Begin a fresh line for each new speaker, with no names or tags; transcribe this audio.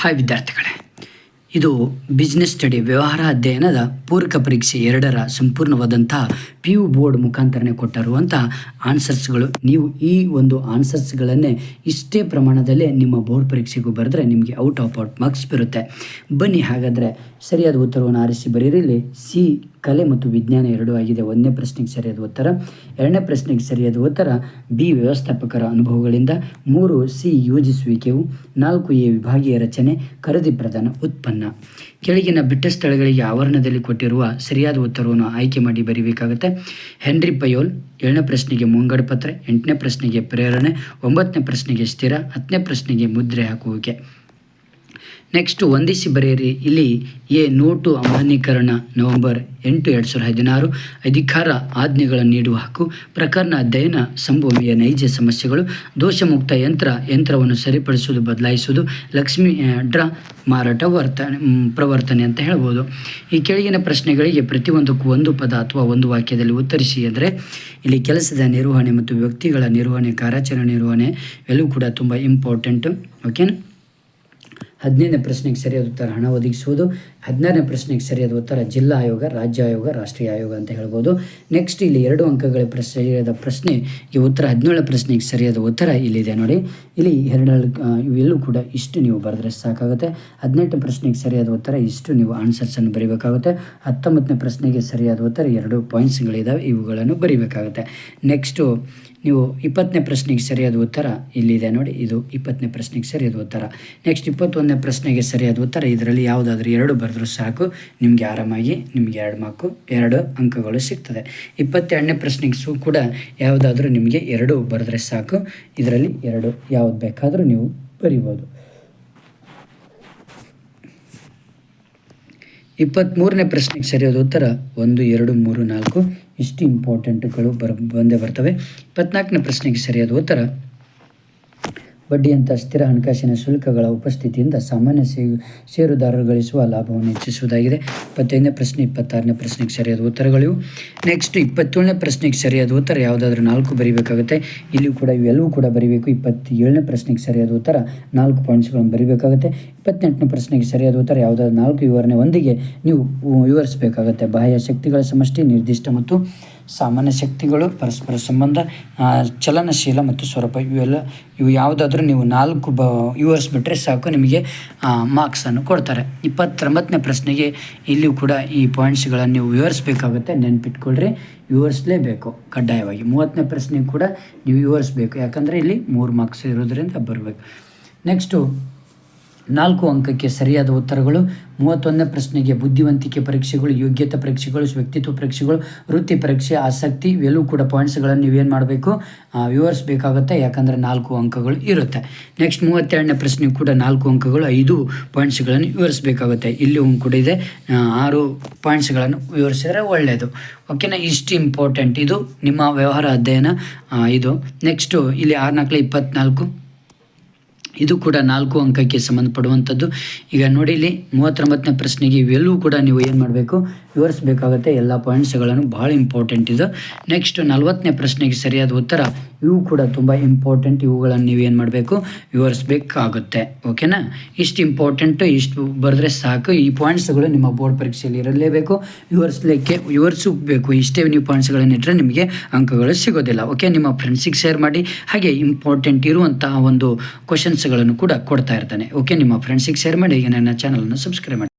Hi ವಿದ್ಯಾರ್ಥಿಗಳೇ, ಇದು business study ವ್ಯವಹಾರ ಅಧ್ಯಯನದ ಪೂರಕ ಪರೀಕ್ಷೆ ಎರಡರ ಸಂಪೂರ್ಣವಾದಂಥ ಪಿ ಯು ಬೋರ್ಡ್ ಮುಖಾಂತರನೇ ಕೊಟ್ಟಿರುವಂಥ ಆನ್ಸರ್ಸ್ಗಳು ನೀವು ಈ ಒಂದು ಆನ್ಸರ್ಸ್ಗಳನ್ನೇ ಇಷ್ಟೇ ಪ್ರಮಾಣದಲ್ಲಿ ನಿಮ್ಮ ಬೋರ್ಡ್ ಪರೀಕ್ಷೆಗೂ ಬರೆದ್ರೆ ನಿಮಗೆ ಔಟ್ ಆಫ್ ಔಟ್ ಮಾರ್ಕ್ಸ್ ಬರುತ್ತೆ. ಬನ್ನಿ ಹಾಗಾದರೆ ಸರಿಯಾದ ಉತ್ತರವನ್ನು ಆರಿಸಿ ಬರೀರಿಲ್ಲಿ ಸಿ ಕಲೆ ಮತ್ತು ವಿಜ್ಞಾನ ಎರಡೂ ಆಗಿದೆ. ಒಂದನೇ ಪ್ರಶ್ನೆಗೆ ಸರಿಯಾದ ಉತ್ತರ. ಎರಡನೇ ಪ್ರಶ್ನೆಗೆ ಸರಿಯಾದ ಉತ್ತರ, ಬಿ ವ್ಯವಸ್ಥಾಪಕರ ಅನುಭವಗಳಿಂದ ಮೂರು ಸಿ ಯೋಜಿಸುವಿಕೆಯು, ನಾಲ್ಕು ಎ ವಿಭಾಗೀಯ ರಚನೆ, ಖರೀದಿ ಪ್ರಧಾನ ಉತ್ಪನ್ನ. ಕೆಳಗಿನ ಬಿಟ್ಟ ಸ್ಥಳಗಳಿಗೆ ಆವರಣದಲ್ಲಿ ಕೊಟ್ಟಿರುವ ಸರಿಯಾದ ಉತ್ತರವನ್ನು ಆಯ್ಕೆ ಮಾಡಿ ಬರೀಬೇಕಾಗುತ್ತೆ. ಹೆನ್ರಿ ಪಯೋಲ್, ಏಳನೇ ಪ್ರಶ್ನೆಗೆ ಮುಂಗಡ ಪತ್ರ, ಎಂಟನೇ ಪ್ರಶ್ನೆಗೆ ಪ್ರೇರಣೆ, ಒಂಬತ್ತನೇ ಪ್ರಶ್ನೆಗೆ ಸ್ಥಿರ, ಹತ್ತನೇ ಪ್ರಶ್ನೆಗೆ ಮುದ್ರೆ ಹಾಕುವಿಕೆ. ನೆಕ್ಸ್ಟ್ ಒಂದಿಸಿ ಬರೆಯಿರಿ. ಇಲ್ಲಿ ಎ ನೋಟು ಅಮಾನ್ಯೀಕರಣ ನವೆಂಬರ್ ಎಂಟು ಎರಡು ಸಾವಿರದ ಹದಿನಾರು. ಅಧಿಕಾರ ಆಜ್ಞೆಗಳನ್ನು ನೀಡುವ ಹಕ್ಕು, ಪ್ರಕರಣ ಅಧ್ಯಯನ, ಸಂಭೂಮಿಯ ನೈಜ ಸಮಸ್ಯೆಗಳು, ದೋಷಮುಕ್ತ ಯಂತ್ರ, ಯಂತ್ರವನ್ನು ಸರಿಪಡಿಸುವುದು, ಬದಲಾಯಿಸುವುದು, ಲಕ್ಷ್ಮಿ ಡ್ರಾ ಮಾರಾಟ, ವರ್ತನೆ ಪ್ರವರ್ತನೆ ಅಂತ ಹೇಳ್ಬೋದು. ಈ ಕೆಳಗಿನ ಪ್ರಶ್ನೆಗಳಿಗೆ ಪ್ರತಿಯೊಂದಕ್ಕೂ ಒಂದು ಪದ ಅಥವಾ ಒಂದು ವಾಕ್ಯದಲ್ಲಿ ಉತ್ತರಿಸಿ ಅಂದರೆ, ಇಲ್ಲಿ ಕೆಲಸದ ನಿರ್ವಹಣೆ ಮತ್ತು ವ್ಯಕ್ತಿಗಳ ನಿರ್ವಹಣೆ, ಕಾರ್ಯಾಚರಣೆ ನಿರ್ವಹಣೆ ಎಲ್ಲವೂ ಕೂಡ ತುಂಬ ಇಂಪಾರ್ಟೆಂಟು ಓಕೆನಾ ಹದಿನೈದನೇ ಪ್ರಶ್ನೆಗೆ ಸರಿಯಾದ ಉತ್ತರ ಹಣ ಒದಗಿಸುವುದು, ಹದಿನಾರನೇ ಪ್ರಶ್ನೆಗೆ ಸರಿಯಾದ ಉತ್ತರ ಜಿಲ್ಲಾ ಆಯೋಗ, ರಾಜ್ಯ ಆಯೋಗ, ರಾಷ್ಟ್ರೀಯ ಆಯೋಗ ಅಂತ ಹೇಳ್ಬೋದು. ನೆಕ್ಸ್ಟ್ ಇಲ್ಲಿ ಎರಡು ಅಂಕಗಳ ಪ್ರಶ್ನೆ, ಸರಿಯಾದ ಪ್ರಶ್ನೆ, ಈ ಉತ್ತರ ಹದಿನೇಳನೇ ಪ್ರಶ್ನೆಗೆ ಸರಿಯಾದ ಉತ್ತರ ಇಲ್ಲಿದೆ ನೋಡಿ. ಇಲ್ಲಿ ಎರಡು ಇವೆಲ್ಲೂ ಕೂಡ ಇಷ್ಟು ನೀವು ಬರೆದ್ರೆ ಸಾಕಾಗುತ್ತೆ. ಹದಿನೆಂಟು ಪ್ರಶ್ನೆಗೆ ಸರಿಯಾದ ಉತ್ತರ, ಇಷ್ಟು ನೀವು ಆನ್ಸರ್ಸನ್ನು ಬರೀಬೇಕಾಗುತ್ತೆ. ಹತ್ತೊಂಬತ್ತನೇ ಪ್ರಶ್ನೆಗೆ ಸರಿಯಾದ ಉತ್ತರ, ಎರಡು ಪಾಯಿಂಟ್ಸ್ಗಳಿದ್ದಾವೆ ಇವುಗಳನ್ನು ಬರೀಬೇಕಾಗುತ್ತೆ. ನೆಕ್ಸ್ಟು ನೀವು ಇಪ್ಪತ್ತನೇ ಪ್ರಶ್ನೆಗೆ ಸರಿಯಾದ ಉತ್ತರ ಇಲ್ಲಿದೆ ನೋಡಿ, ಇದು ಇಪ್ಪತ್ತನೇ ಪ್ರಶ್ನೆಗೆ ಸರಿಯಾದ ಉತ್ತರ. ನೆಕ್ಸ್ಟ್ ಇಪ್ಪತ್ತೊಂದನೇ ಪ್ರಶ್ನೆಗೆ ಸರಿಯಾದ ಉತ್ತರ, ಇದರಲ್ಲಿ ಯಾವುದಾದ್ರೂ ಎರಡು ಬರೆದ್ರೂ ಸಾಕು, ನಿಮಗೆ ಆರಾಮಾಗಿ ನಿಮಗೆ ಎರಡು ಮಾರ್ಕು ಎರಡು ಅಂಕಗಳು ಸಿಗ್ತದೆ. ಇಪ್ಪತ್ತೆರಡನೇ ಪ್ರಶ್ನೆಗೆ ಸು ಕೂಡ ಯಾವುದಾದ್ರೂ ನಿಮಗೆ ಎರಡು ಬರೆದ್ರೆ ಸಾಕು, ಇದರಲ್ಲಿ ಎರಡು ಯಾವುದು ಬೇಕಾದರೂ ನೀವು ಬರಿಬೋದು. ಇಪ್ಪತ್ತ್ಮೂರನೇ ಪ್ರಶ್ನೆಗೆ ಸರಿಯಾದ ಉತ್ತರ ಒಂದು, ಎರಡು, ಮೂರು, ನಾಲ್ಕು. ಇಷ್ಟು ಇಂಪಾರ್ಟೆಂಟ್ಗಳು ಬರ್ ಬಂದೇ ಬರ್ತವೆ. ಇಪ್ಪತ್ನಾಲ್ಕನೇ ಪ್ರಶ್ನೆಗೆ ಸರಿಯಾದ ಉತ್ತರ ಬಡ್ಡಿಯಂಥ ಸ್ಥಿರ ಹಣಕಾಸಿನ ಶುಲ್ಕಗಳ ಉಪಸ್ಥಿತಿಯಿಂದ ಸಾಮಾನ್ಯ ಷೇರುದಾರರು ಗಳಿಸುವ ಲಾಭವನ್ನು ಹೆಚ್ಚಿಸುವುದಾಗಿದೆ. ಇಪ್ಪತ್ತೈದನೇ ಪ್ರಶ್ನೆ, ಇಪ್ಪತ್ತಾರನೇ ಪ್ರಶ್ನೆಗೆ ಸರಿಯಾದ ಉತ್ತರಗಳಿವು. ನೆಕ್ಸ್ಟ್ ಇಪ್ಪತ್ತೇಳನೇ ಪ್ರಶ್ನೆಗೆ ಸರಿಯಾದ ಉತ್ತರ ಯಾವುದಾದ್ರೂ ನಾಲ್ಕು ಬರೀಬೇಕಾಗುತ್ತೆ. ಇಲ್ಲಿಯೂ ಕೂಡ ಇವೆಲ್ಲವೂ ಕೂಡ ಬರೀಬೇಕು. ಇಪ್ಪತ್ತೇಳನೇ ಪ್ರಶ್ನೆಗೆ ಸರಿಯಾದ ಉತ್ತರ ನಾಲ್ಕು ಪಾಯಿಂಟ್ಸ್ಗಳನ್ನು ಬರೀಬೇಕಾಗುತ್ತೆ. ಇಪ್ಪತ್ತೆಂಟನೇ ಪ್ರಶ್ನೆಗೆ ಸರಿಯಾದ ಉತ್ತರ ಯಾವುದಾದ್ರೂ ನಾಲ್ಕು, ವಿವರಣೆ ಒಂದಿಗೆ ನೀವು ವಿವರಿಸಬೇಕಾಗುತ್ತೆ. ಬಾಹ್ಯ ಶಕ್ತಿಗಳ ಸಮಷ್ಟಿ, ನಿರ್ದಿಷ್ಟ ಮತ್ತು ಸಾಮಾನ್ಯ ಶಕ್ತಿಗಳು, ಪರಸ್ಪರ ಸಂಬಂಧ ಚಲನಶೀಲ ಮತ್ತು ಸ್ವರೂಪ, ಇವೆಲ್ಲ, ಇವು ಯಾವುದಾದ್ರೂ ನೀವು ನಾಲ್ಕು ಬ ಬಿಟ್ಟರೆ ಸಾಕು, ನಿಮಗೆ ಮಾರ್ಕ್ಸನ್ನು ಕೊಡ್ತಾರೆ. ಇಪ್ಪತ್ತೊಂಬತ್ತನೇ ಪ್ರಶ್ನೆಗೆ ಇಲ್ಲಿಯೂ ಕೂಡ ಈ ಪಾಯಿಂಟ್ಸ್ಗಳನ್ನು ನೀವು ವಿವರಿಸಬೇಕಾಗುತ್ತೆ. ನೆನ್ಪಿಟ್ಕೊಳ್ರಿ, ವಿವರಿಸಲೇಬೇಕು, ಕಡ್ಡಾಯವಾಗಿ. ಮೂವತ್ತನೇ ಪ್ರಶ್ನೆಗೆ ಕೂಡ ನೀವು ವಿವರಿಸಬೇಕು. ಯಾಕಂದರೆ ಇಲ್ಲಿ ಮೂರು ಮಾರ್ಕ್ಸ್ ಇರೋದರಿಂದ ಬರಬೇಕು. ನೆಕ್ಸ್ಟು ನಾಲ್ಕು ಅಂಕಕ್ಕೆ ಸರಿಯಾದ ಉತ್ತರಗಳು, ಮೂವತ್ತೊಂದನೇ ಪ್ರಶ್ನೆಗೆ ಬುದ್ಧಿವಂತಿಕೆ ಪರೀಕ್ಷೆಗಳು, ಯೋಗ್ಯತೆ ಪರೀಕ್ಷೆಗಳು, ವ್ಯಕ್ತಿತ್ವ ಪರೀಕ್ಷೆಗಳು, ವೃತ್ತಿ ಪರೀಕ್ಷೆ, ಆಸಕ್ತಿ ಇವೆಲ್ಲವೂ ಕೂಡ ಪಾಯಿಂಟ್ಸ್ಗಳನ್ನು ನೀವೇನು ಮಾಡಬೇಕು? ವಿವರಿಸಬೇಕಾಗುತ್ತೆ ಯಾಕಂದರೆ ನಾಲ್ಕು ಅಂಕಗಳು ಇರುತ್ತೆ. ನೆಕ್ಸ್ಟ್ ಮೂವತ್ತೆರಡನೇ ಪ್ರಶ್ನೆ ಕೂಡ ನಾಲ್ಕು ಅಂಕಗಳು, ಐದು ಪಾಯಿಂಟ್ಸ್ಗಳನ್ನು ವಿವರಿಸಬೇಕಾಗುತ್ತೆ ಇಲ್ಲಿ ಒಂದು ಕೂಡ ಇದೆ. ಆರು ಪಾಯಿಂಟ್ಸ್ಗಳನ್ನು ವಿವರಿಸಿದರೆ ಒಳ್ಳೆಯದು ಓಕೆನಾ ಇಷ್ಟು ಇಂಪಾರ್ಟೆಂಟ್ ಇದು ನಿಮ್ಮ ವ್ಯವಹಾರ ಅಧ್ಯಯನ. ಇದು. ನೆಕ್ಸ್ಟು ಇಲ್ಲಿ ಆರು ನಾಲ್ಕು, ಇಪ್ಪತ್ನಾಲ್ಕು. ಇದು ಕೂಡ ನಾಲ್ಕು ಅಂಕಕ್ಕೆ ಸಂಬಂಧಪಡುವಂಥದ್ದು. ಈಗ ನೋಡಿ ಇಲ್ಲಿ ಮೂವತ್ತೊಂಬತ್ತನೇ ಪ್ರಶ್ನೆಗೆ ಇವೆಲ್ಲವೂ ಕೂಡ ನೀವು ಏನು ಮಾಡಬೇಕು? ವಿವರಿಸಬೇಕಾಗುತ್ತೆ. ಎಲ್ಲ ಪಾಯಿಂಟ್ಸ್ಗಳನ್ನು ಭಾಳ ಇಂಪಾರ್ಟೆಂಟ್ ಇದು. ನೆಕ್ಸ್ಟ್ ನಲ್ವತ್ತನೇ ಪ್ರಶ್ನೆಗೆ ಸರಿಯಾದ ಉತ್ತರ. ಇವು ಕೂಡ ತುಂಬ ಇಂಪಾರ್ಟೆಂಟ್ ಇವುಗಳನ್ನು ನೀವೇನು ಮಾಡಬೇಕು? ವಿವರಿಸಬೇಕಾಗುತ್ತೆ. ಓಕೆನಾ ಇಷ್ಟು ಇಂಪಾರ್ಟೆಂಟು ಇಷ್ಟು ಬರೆದ್ರೆ ಸಾಕು. ಈ ಪಾಯಿಂಟ್ಸ್ಗಳು ನಿಮ್ಮ ಬೋರ್ಡ್ ಪರೀಕ್ಷೆಯಲ್ಲಿ ಇರಲೇಬೇಕು. ವಿವರಿಸಲಿಕ್ಕೆ, ವಿವರಿಸಬೇಕು. ಇಷ್ಟೇ ನೀವು ಪಾಯಿಂಟ್ಸ್ಗಳನ್ನು ಇಟ್ಟರೆ ನಿಮಗೆ ಅಂಕಗಳು ಸಿಗೋದಿಲ್ಲ. ಓಕೆ ನಿಮ್ಮ ಫ್ರೆಂಡ್ಸಿಗೆ ಶೇರ್ ಮಾಡಿ. ಹಾಗೆ ಇಂಪಾರ್ಟೆಂಟ್ ಇರುವಂತಹ ಒಂದು ಕ್ವಶನ್ಸ್ಗಳನ್ನು ಕೂಡ ಕೊಡ್ತಾ ಇರ್ತಾನೆ. ಓಕೆ ನಿಮ್ಮ ಫ್ರೆಂಡ್ಸಿಗೆ ಶೇರ್ ಮಾಡಿ ಈಗ ನನ್ನ ಚಾನಲನ್ನು ಸಬ್ಸ್ಕ್ರೈಬ್ ಮಾಡಿ.